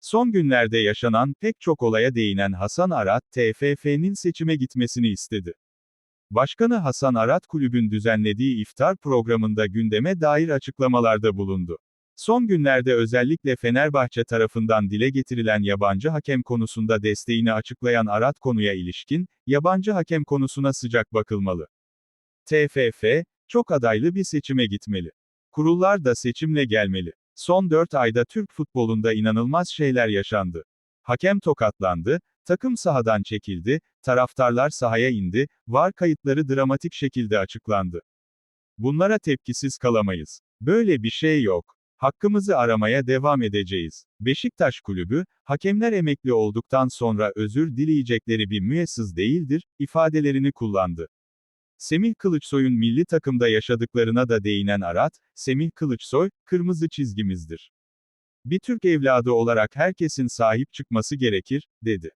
Son günlerde yaşanan pek çok olaya değinen Hasan Arat, TFF'nin seçime gitmesini istedi. Başkanı Hasan Arat kulübün düzenlediği iftar programında gündeme dair açıklamalarda bulundu. Son günlerde özellikle Fenerbahçe tarafından dile getirilen yabancı hakem konusunda desteğini açıklayan Arat konuya ilişkin, yabancı hakem konusuna sıcak bakılmalı. TFF, çok adaylı bir seçime gitmeli. Kurullar da seçimle gelmeli. Son 4 ayda Türk futbolunda inanılmaz şeyler yaşandı. Hakem tokatlandı, takım sahadan çekildi, taraftarlar sahaya indi, var kayıtları dramatik şekilde açıklandı. Bunlara tepkisiz kalamayız. Böyle bir şey yok. Hakkımızı aramaya devam edeceğiz. Beşiktaş Kulübü, hakemler emekli olduktan sonra özür dileyecekleri bir müessız değildir, ifadelerini kullandı. Semih Kılıçsoy'un milli takımda yaşadıklarına da değinen Arat, Semih Kılıçsoy, kırmızı çizgimizdir. Bir Türk evladı olarak herkesin sahip çıkması gerekir, dedi.